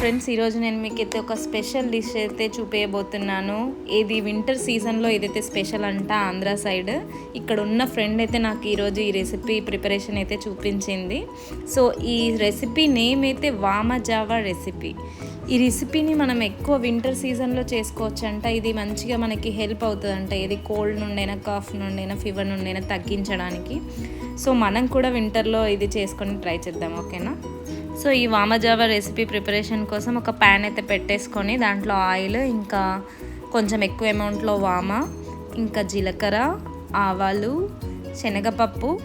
Friends ఈరోజు నేను మీకు అయితే ఒక స్పెషల్ డిష్ అయితే చూపించబోతున్నాను ఇది వింటర్ సీజన్లో ఇదైతే స్పెషల్ అంట ఆంధ్ర సైడ్ ఇక్కడ ఉన్న ఫ్రెండ్ అయితే నాకు ఈరోజు ఈ రెసిపీ ప్రిపరేషన్ అయితే చూపించింది. సో ఈ రెసిపీ నేమ్ అయితే వామజావా రెసిపీ. ఈ రెసిపీని మనం ఎక్కువ వింటర్ సీజన్లో చేసుకోవచ్చు అంట ఇది మంచిగా మనకి హెల్ప్ అవుతుంది అంట ఇది కోల్డ్ నుండైనా కాఫ్ నుండైనా ఫీవర్ నుండైనా తగ్గించడానికి. సో మనం కూడా వింటర్లో ఇది చేసుకొని ట్రై చేద్దాం ఓకేనా? సో ఈ వామజావా రెసిపీ ప్రిపరేషన్ కోసం ఒక ప్యాన్ అయితే పెట్టేసుకొని దాంట్లో ఆయిల్ ఇంకా కొంచెం ఎక్కువ అమౌంట్లో వామ ఇంకా జీలకర్ర ఆవాలు శనగపప్పు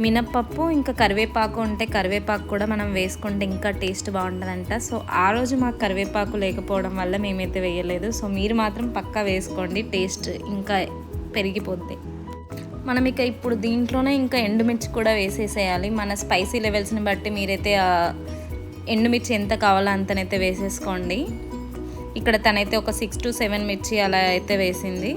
మినప్పప్పు ఇంకా కరివేపాకు ఉంటే కరివేపాకు కూడా మనం వేసుకుంటే ఇంకా టేస్ట్ బాగుంటుందంట. సో ఆ రోజు మాకు కరివేపాకు లేకపోవడం వల్ల మేమైతే వేయలేదు. సో మీరు మాత్రం పక్కా వేసుకోండి టేస్ట్ ఇంకా పెరిగిపోద్ది. మనం ఇక ఇప్పుడు దీంట్లోనే ఇంకా ఎండుమిర్చి కూడా వేసేసేయాలి. మన స్పైసీ లెవెల్స్ని బట్టి మీరైతే ఎండుమిర్చి ఎంత కావాలో అంతనైతే వేసేసుకోండి. ఇక్కడ తనైతే ఒక సిక్స్ టు సెవెన్ మిర్చి అలా అయితే వేసింది.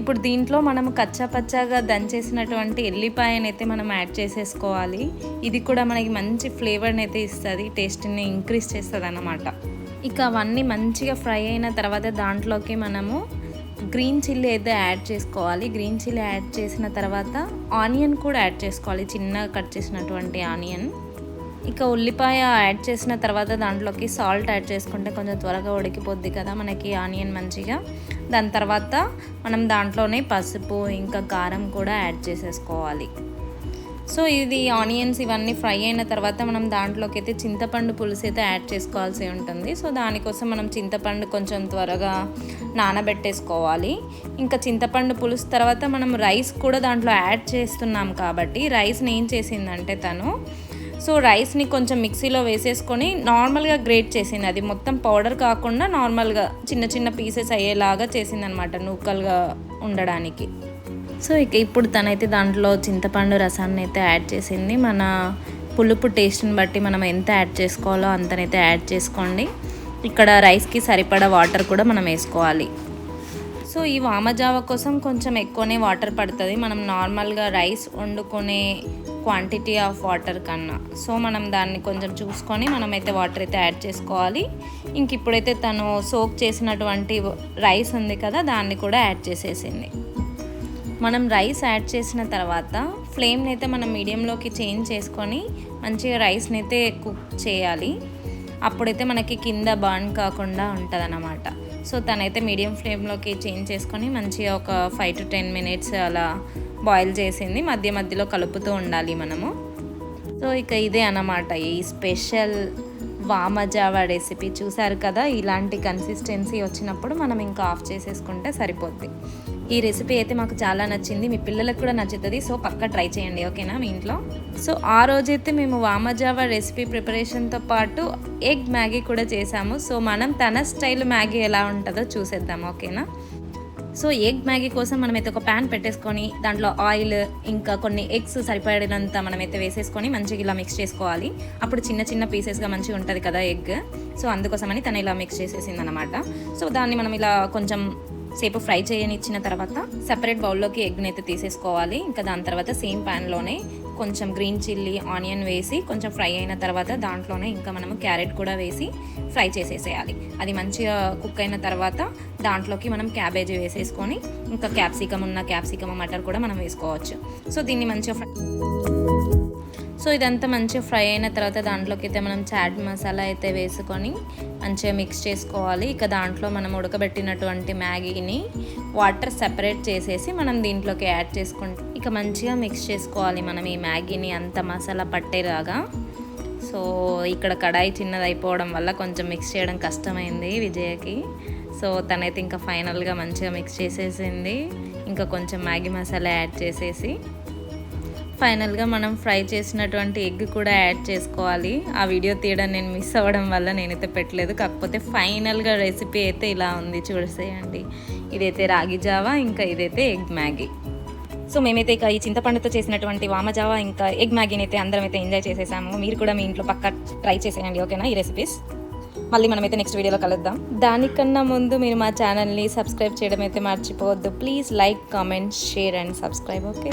ఇప్పుడు దీంట్లో మనం కచ్చా పచ్చాగా దంచేసినటువంటి ఎల్లిపాయని అయితే మనం యాడ్ చేసేసుకోవాలి. ఇది కూడా మనకి మంచి ఫ్లేవర్ని అయితే ఇస్తుంది టేస్ట్ని ఇంక్రీజ్ చేస్తుంది అన్నమాట ఇక అవన్నీ మంచిగా ఫ్రై అయిన తర్వాత దాంట్లోకి మనము గ్రీన్ చిల్లీ అయితే యాడ్ చేసుకోవాలి. గ్రీన్ చిల్లీ యాడ్ చేసిన తర్వాత ఆనియన్ కూడా యాడ్ చేసుకోవాలి. చిన్నగా కట్ చేసినటువంటి ఆనియన్. ఇక ఉల్లిపాయ యాడ్ చేసిన తర్వాత దాంట్లోకి సాల్ట్ యాడ్ చేసుకుంటే కొంచెం త్వరగా ఉడికిపోద్ది కదా మనకి ఆనియన్ మంచిగా. దాని తర్వాత మనం దాంట్లోనే పసుపు ఇంకా కారం కూడా యాడ్ చేసేసుకోవాలి. సో ఇది ఆనియన్స్ ఇవన్నీ ఫ్రై అయిన తర్వాత మనం దాంట్లోకి అయితే చింతపండు పులుసు అయితే యాడ్ చేసుకోవాల్సి ఉంటుంది. సో దానికోసం మనం చింతపండు కొంచెం త్వరగా నానబెట్టేసుకోవాలి. ఇంకా చింతపండు పులుసు తర్వాత మనం రైస్ కూడా దాంట్లో యాడ్ చేస్తున్నాం కాబట్టి రైస్ని ఏం చేసిందంటే తను సో రైస్ని కొంచెం మిక్సీలో వేసేసుకొని నార్మల్గా గ్రేట్ చేసింది. అది మొత్తం పౌడర్ కాకుండా నార్మల్గా చిన్న చిన్న పీసెస్ అయ్యేలాగా చేసిందనమాట నూకలుగా ఉండడానికి. సో ఇక ఇప్పుడు తనైతే దాంట్లో చింతపండు రసాన్ని అయితే యాడ్ చేసింది. మన పులుపు టేస్ట్ని బట్టి మనం ఎంత యాడ్ చేసుకోవాలో అంతనైతే యాడ్ చేసుకోండి. ఇక్కడ రైస్కి సరిపడా వాటర్ కూడా మనం వేసుకోవాలి. సో ఈ వామజావ కోసం కొంచెం ఎక్కువనే వాటర్ పడుతుంది. మనం నార్మల్గా రైస్ వండుకునే క్వాంటిటీ ఆఫ్ వాటర్ కన్నా. సో మనం దాన్ని కొంచెం చూసుకొని మనమైతే వాటర్ అయితే యాడ్ చేసుకోవాలి. ఇంక ఇప్పుడైతే తను సోక్ చేసినటువంటి రైస్ ఉంది కదా దాన్ని కూడా యాడ్ చేసేసింది. మనం రైస్ యాడ్ చేసిన తర్వాత ఫ్లేమ్ని అయితే మనం మీడియంలోకి చేంజ్ చేసుకొని మంచిగా రైస్ని అయితే కుక్ చేయాలి. అప్పుడైతే మనకి కింద బర్న్ కాకుండా ఉంటుంది అన్నమాట సో తనైతే మీడియం ఫ్లేమ్లోకి చేంజ్ చేసుకొని మంచిగా ఒక ఫైవ్ టు టెన్ మినిట్స్ అలా బాయిల్ చేసింది. మధ్య మధ్యలో కలుపుతూ ఉండాలి మనము. సో ఇక ఇదే అన్నమాట ఈ స్పెషల్ వామజావా రెసిపీ చూసారు కదా ఇలాంటి కన్సిస్టెన్సీ వచ్చినప్పుడు మనం ఇంకా ఆఫ్ చేసేసుకుంటే సరిపోద్ది. ఈ రెసిపీ అయితే మాకు చాలా నచ్చింది. మీ పిల్లలకు కూడా నచ్చుతుంది. సో పక్క ట్రై చేయండి. ఓకేనా మీ ఇంట్లో? సో ఆ రోజైతే మేము వామజావా రెసిపీ ప్రిపరేషన్తో పాటు ఎగ్ మ్యాగీ కూడా చేసాము. సో మనం తన స్టైల్ మ్యాగీ ఎలా ఉంటుందో చూసేద్దాం. ఓకేనా? సో ఎగ్ మ్యాగీ కోసం మనమైతే ఒక ప్యాన్ పెట్టేసుకొని దాంట్లో ఆయిల్ ఇంకా కొన్ని ఎగ్స్ సరిపడినంత మనమైతే వేసేసుకొని మంచిగా ఇలా మిక్స్ చేసుకోవాలి. అప్పుడు చిన్న చిన్న పీసెస్గా మంచిగా ఉంటుంది కదా ఎగ్ సో అందుకోసమని తను ఇలా మిక్స్ చేసేసింది అనమాట సో దాన్ని మనం ఇలా కొంచెం సేపు ఫ్రై చేయనిచ్చిన తర్వాత సపరేట్ బౌల్లోకి ఎగ్ని అయితే తీసేసుకోవాలి. ఇంకా దాని తర్వాత సేమ్ ప్యాన్లోనే కొంచెం గ్రీన్ చిల్లీ ఆనియన్ వేసి కొంచెం ఫ్రై అయిన తర్వాత దాంట్లోనే ఇంకా మనము క్యారెట్ కూడా వేసి ఫ్రై చేసేసేయాలి. అది మంచిగా కుక్ అయిన తర్వాత దాంట్లోకి మనం క్యాబేజీ వేసేసుకొని ఇంకా క్యాప్సికమ్ ఉన్న క్యాప్సికమ్ మటర్ కూడా మనం వేసుకోవచ్చు. సో దీన్ని మంచిగా ఫ్రై సో ఇదంతా మంచిగా ఫ్రై అయిన తర్వాత దాంట్లోకి అయితే మనం చాట్ మసాలా అయితే వేసుకొని మంచిగా మిక్స్ చేసుకోవాలి. ఇక దాంట్లో మనం ఉడకబెట్టినటువంటి మ్యాగీని వాటర్ సెపరేట్ చేసేసి మనం దీంట్లోకి యాడ్ చేసుకుంటాం ఇక మంచిగా మిక్స్ చేసుకోవాలి మనం ఈ మ్యాగీని అంత మసాలా పట్టేలాగా. సో ఇక్కడ కడాయి చిన్నది అయిపోవడం వల్ల కొంచెం మిక్స్ చేయడం కష్టమైంది విజయకి. సో తనైతే ఇంకా ఫైనల్గా మంచిగా మిక్స్ చేసేసింది. ఇంకా కొంచెం మ్యాగీ మసాలా యాడ్ చేసేసి ఫైనల్గా మనం ఫ్రై చేసినటువంటి ఎగ్ కూడా యాడ్ చేసుకోవాలి. ఆ వీడియో తీయడం నేను మిస్ అవ్వడం వల్ల నేనైతే పెట్టలేదు. కాకపోతే ఫైనల్గా రెసిపీ అయితే ఇలా ఉంది చూసేయండి. ఇదైతే రాగి జావా ఇంకా ఇదైతే ఎగ్ మ్యాగీ. సో మేమైతే ఇక ఈ చింతపండుతో చేసినటువంటి వామజావా ఇంకా ఎగ్ మ్యాగీని అయితే అందరం అయితే ఎంజాయ్ చేసేసాము. మీరు కూడా మీ ఇంట్లో పక్క ట్రై చేసేయండి ఓకేనా? ఈ రెసిపీస్ మళ్ళీ మనమైతే నెక్స్ట్ వీడియోలో కలుద్దాం. దానికన్నా ముందు మీరు మా ఛానల్ని సబ్స్క్రైబ్ చేయడం అయితే మర్చిపోవద్దు. Please like comment share and subscribe okay?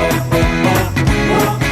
oh, oh, oh,